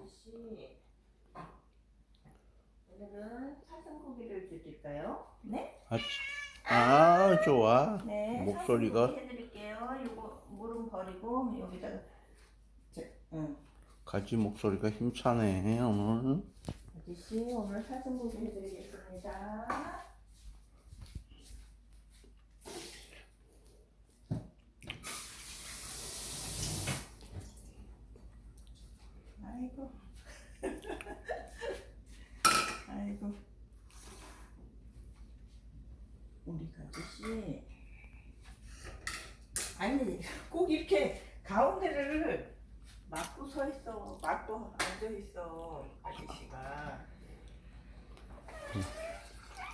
아저씨. 오늘은 사슴 고기를 드릴까요? 네? 아, 아 좋아. 네. 목소리가? 사슴 고기 해드릴게요. 요거 물은 버리고 여기다가. 자, 응. 가지 목소리가 힘차네 오늘. 아저씨 오늘 사슴 고기 해드리겠습니다. 아이고. 아이고. 우리 아저씨. 아니 꼭 이렇게 가운데를 막고 서 있어. 막고 앉아 있어. 아저씨가.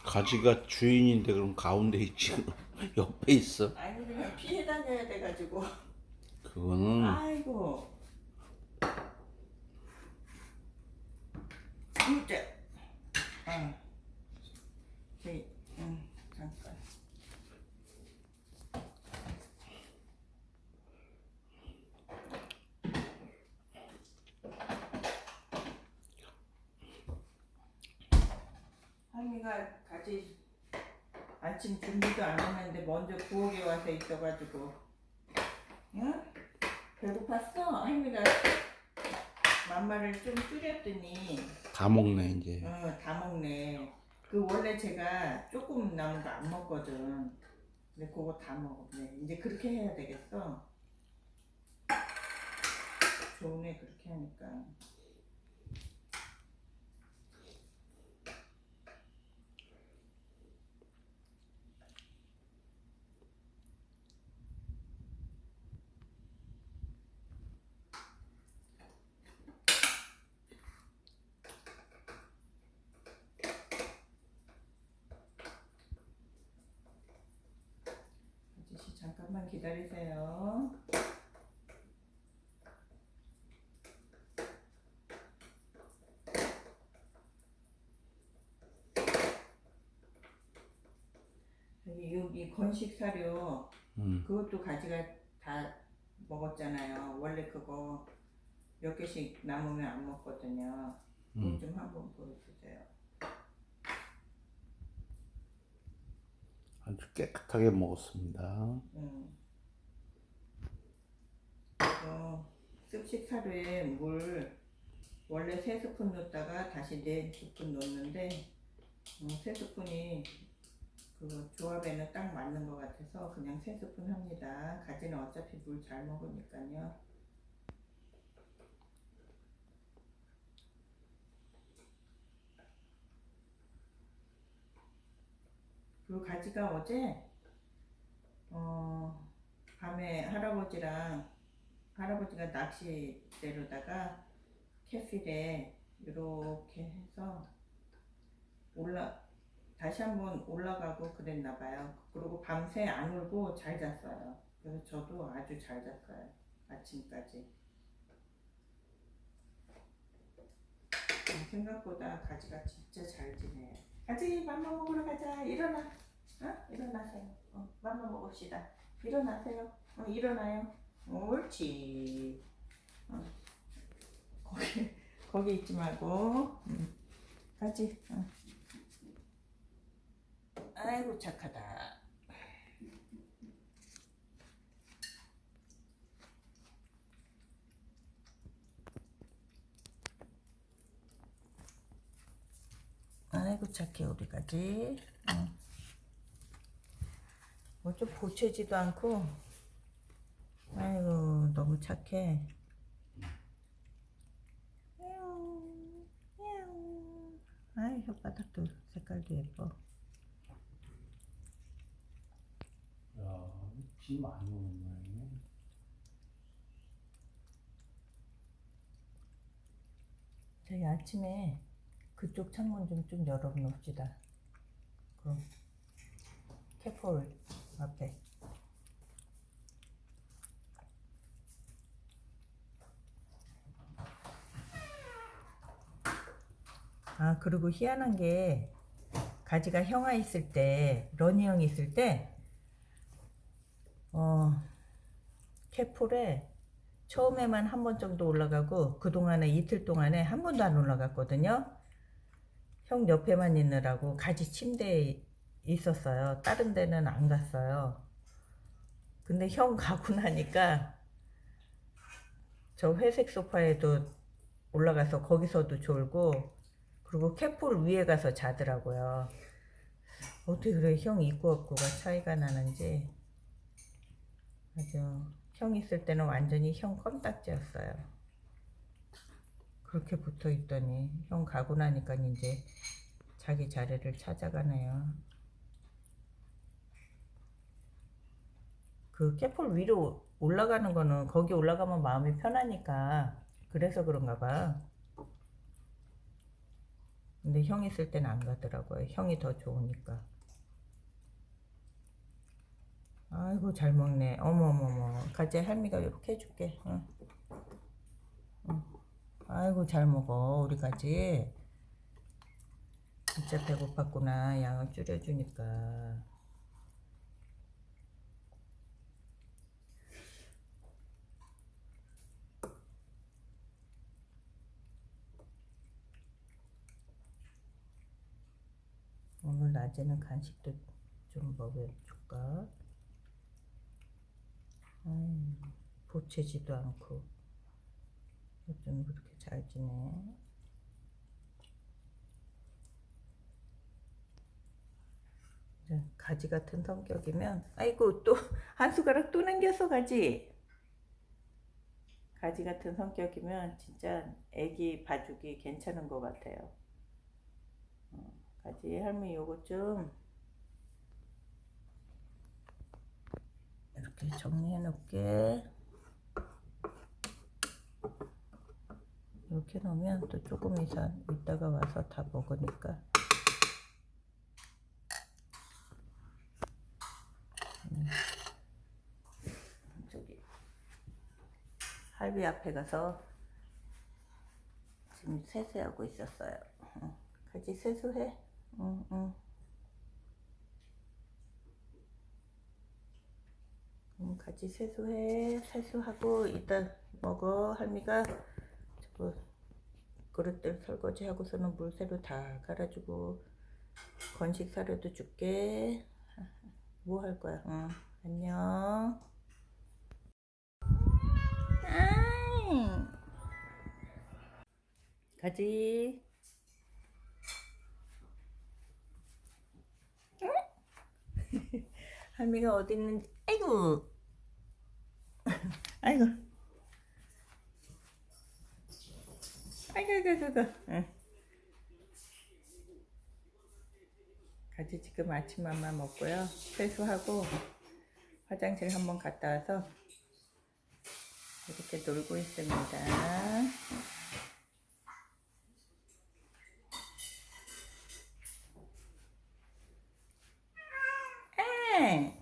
가지가 주인인데 그럼 가운데 있지 옆에 있어. 아니 그냥 피해 다녀야 돼가지고. 그거는 아이고. 진짜. 응. 저기, 응, 잠깐. 가지 아침 준비도 안 했는데 먼저 부엌에 와서 있어가지고 응? 배고팠어? 할미가 맘마를 좀 줄였더니. 다 먹네 이제. 어, 다 먹네. 그 원래 제가 조금 남은 거 안 먹거든. 근데 그거 다 먹었네. 이제 그렇게 해야 되겠어? 좋네 그렇게 하니까 아저씨 잠깐만 기다리세요. 여기 여기 건식 사료 음. 그것도 가지가 다 먹었잖아요. 원래 그거 몇 개씩 남으면 안 먹거든요. 음. 좀 한번 보여주세요. 아주 깨끗하게 먹었습니다. 음. 이거 습식 사료에 물 원래 세 스푼 넣었다가 다시 네 스푼 넣었는데 음, 세 스푼이 그 조합에는 딱 맞는 것 같아서 그냥 세 스푼 합니다. 가지는 어차피 물 잘 먹으니까요. 그 가지가 어제 어 밤에 할아버지랑 할아버지가 낚시대로다가 캐필에 이렇게 해서 올라 다시 한번 올라가고 그랬나 봐요. 그리고 밤새 안 울고 잘 잤어요. 그래서 저도 아주 잘 잤어요. 아침까지. 음, 생각보다 가지가 진짜 잘 지내요. 가지 맘마 먹으러 가자. 일어나. 어? 일어나세요. 어, 맘마 먹읍시다. 일어나세요. 어, 일어나요. 옳지. 어. 거기 거기 있지 말고. 음. 가지. 어. 아이고 착하다. 아이고 착해 우리 가지. 응. 뭐좀 보채지도 않고. 아이고 너무 착해. 아이 혓바닥도 색깔도 예뻐. 야, 비 많이 오네. 저희 아침에 그쪽 창문 좀 좀 열어놓읍시다. 그 캐폴 앞에. 아 그리고 희한한 게 가지가 형아 있을 때 러니 형 있을 때 어, 캐폴에 처음에만 한 번 정도 올라가고 그 동안에 이틀 동안에 한 번도 안 올라갔거든요. 형 옆에만 있느라고 가지 침대에 있었어요. 다른 데는 안 갔어요. 근데 형 가고 나니까 저 회색 소파에도 올라가서 거기서도 졸고 그리고 캐폴 위에 가서 자더라고요. 어떻게 그래 형 있고 없고가 차이가 나는지 아주 형 있을 때는 완전히 형 껌딱지였어요. 그렇게 붙어 있더니 형 가고 나니까 이제 자기 자리를 찾아가네요. 그 캐폴 위로 올라가는 거는 거기 올라가면 마음이 편하니까 그래서 그런가 봐. 근데 형 있을 때는 안 가더라고요. 형이 더 좋으니까. 아이고 잘 먹네. 어머머머. 가지 할미가 이렇게 해줄게. 응. 응. 아이고 잘 먹어 우리 가지. 진짜 배고팠구나. 양을 줄여주니까. 오늘 낮에는 간식도 좀 먹여줄까? 아이, 보채지도 않고 어쩜 그렇게 잘 지내? 가지 같은 성격이면 아이고 또 한 숟가락 또 남겼어 가지. 가지 같은 성격이면 진짜 애기 봐주기 괜찮은 것 같아요. 어, 가지 할머니 요거 좀 이렇게 정리해 놓을게 이렇게 놓으면 또 조금 이상 이따가 와서 다 먹으니까 음. 저기 할비 앞에 가서 지금 세수하고 있었어요. 응. 같이 세수해. 응, 응. 응, 같이 세수해. 세수하고 이따 먹어. 할미가 저거 그릇들 설거지하고서는 물새로 다 갈아주고 건식 사료도 줄게. 뭐 할 거야? 응. 안녕. 가지. 응? 할미가 어디 있는지. 아이고. 아이고. 아이고, 아이고, 아이고. 응. 가지 지금 아침맘만 먹고요. 세수하고 화장실 한번 갔다 와서 이렇게 놀고 있습니다. 엥!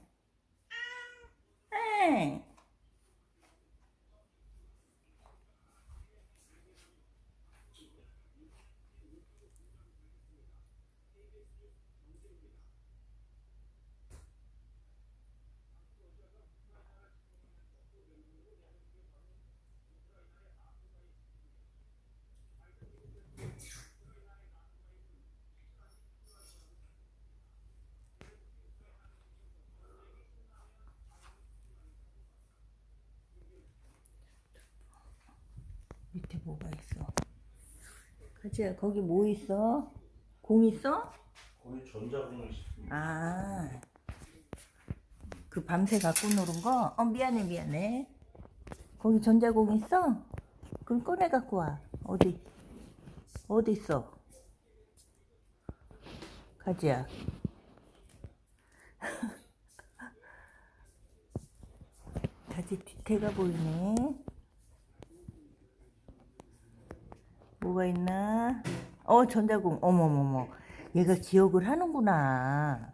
뭐가 있어? 가지야 거기 뭐 있어? 공 있어? 거기 전자공을 아, 그 밤새 갖고 노는 거? 어, 미안해, 미안해. 거기 전자공 있어? 그럼 꺼내 갖고 와. 어디? 어디 있어? 가지야. 가지 뒤태가 보이네. 뭐가 있나? 어, 전자공. 어머머머. 얘가 기억을 하는구나.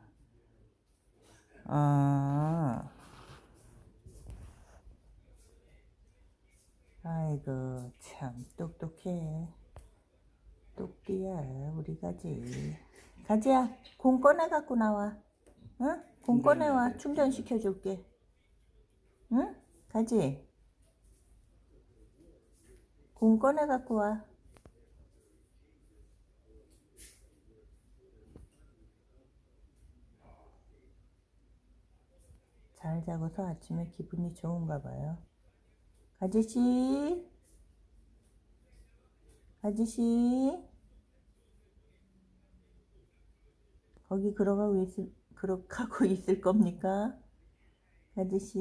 아. 아이고, 참, 똑똑해. 똑띠야, 우리 가지. 가지야, 공 꺼내갖고 나와. 응? 공 꺼내와. 충전시켜줄게. 응? 가지? 공 꺼내 갖고 와. 잘 자고서 아침에 기분이 좋은가 봐요. 가지씨, 가지씨, 거기 그러가고 있을, 그러가고 있을 겁니까? 가지씨,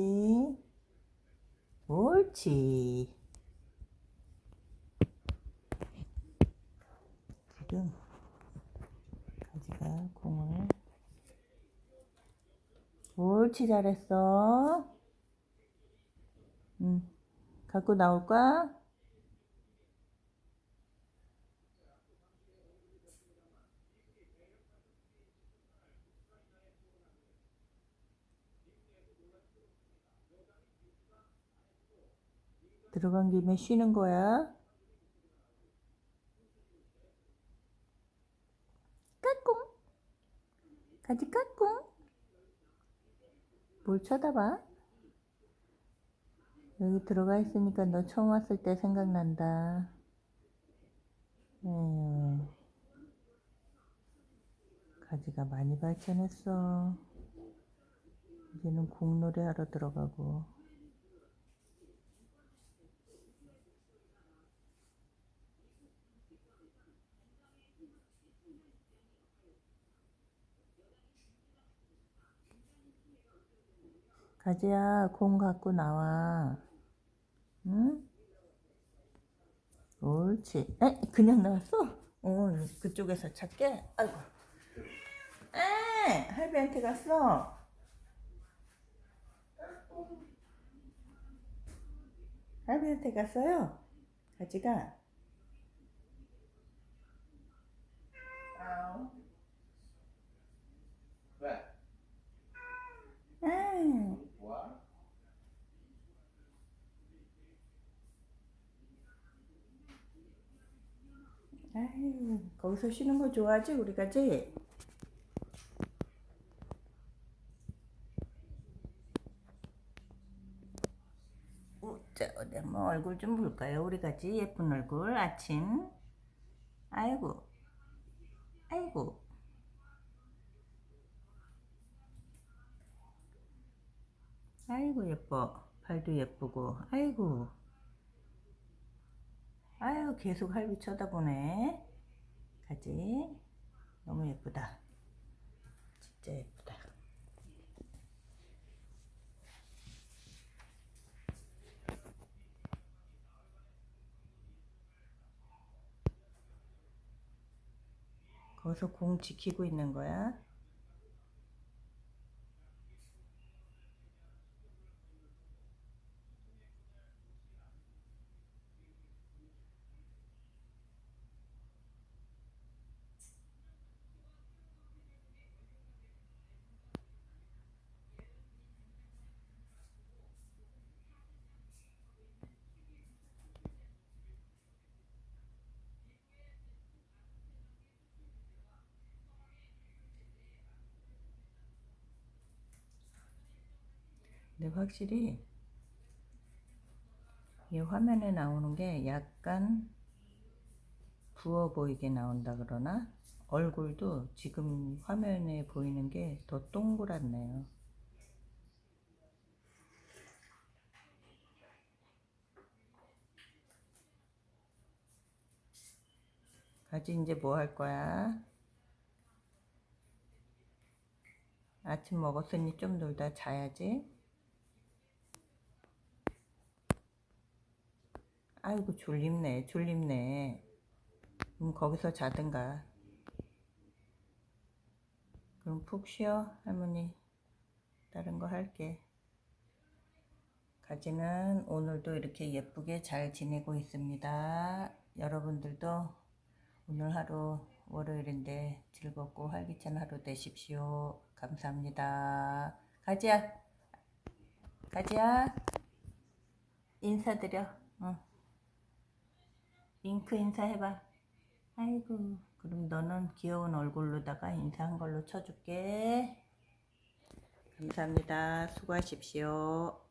옳지. 지금 가지가 공을 옳지 잘했어. 응. 갖고 나올까? 들어간 김에 쉬는 거야. 까꿍. 가지 까꿍. 뭘 쳐다봐? 여기 들어가 있으니까 너 처음 왔을 때 생각난다. 에휴. 가지가 많이 발전했어. 이제는 공놀이 하러 들어가고. 가지야, 공 갖고 나와. 응? 옳지. 에? 그냥 나왔어? 어, 그쪽에서 찾게? 아이고. 에! 할배한테 갔어. 할배한테 갔어요. 가지가. 왜? 아, 뭐야? 아유, 거기서 쉬는 거 좋아하지, 우리 가 지? 자, 어디 한번 얼굴 좀 볼까요? 우리 가지 예쁜 얼굴 아침. 아이고, 아이고. 아이고 예뻐. 발도 예쁘고. 아이고. 아유 계속 할비 쳐다보네. 가지. 너무 예쁘다. 진짜 예쁘다. 거기서 공 지키고 있는 거야. 근데 확실히 이 화면에 나오는 게 약간 부어 보이게 나온다 그러나 얼굴도 지금 화면에 보이는 게 더 동그랗네요. 가지 이제 뭐 할 거야? 아침 먹었으니 좀 놀다 자야지. 아이고 졸립네 졸립네. 그럼 거기서 자든가. 그럼 푹 쉬어 할머니. 다른 거 할게. 가지는 오늘도 이렇게 예쁘게 잘 지내고 있습니다. 여러분들도 오늘 하루 월요일인데 즐겁고 활기찬 하루 되십시오. 감사합니다. 가지야. 가지야. 인사드려. 응. 잉크 인사 해봐. 아이고, 그럼 너는 귀여운 얼굴로다가 인사한 걸로 쳐줄게. 감사합니다. 수고하십시오.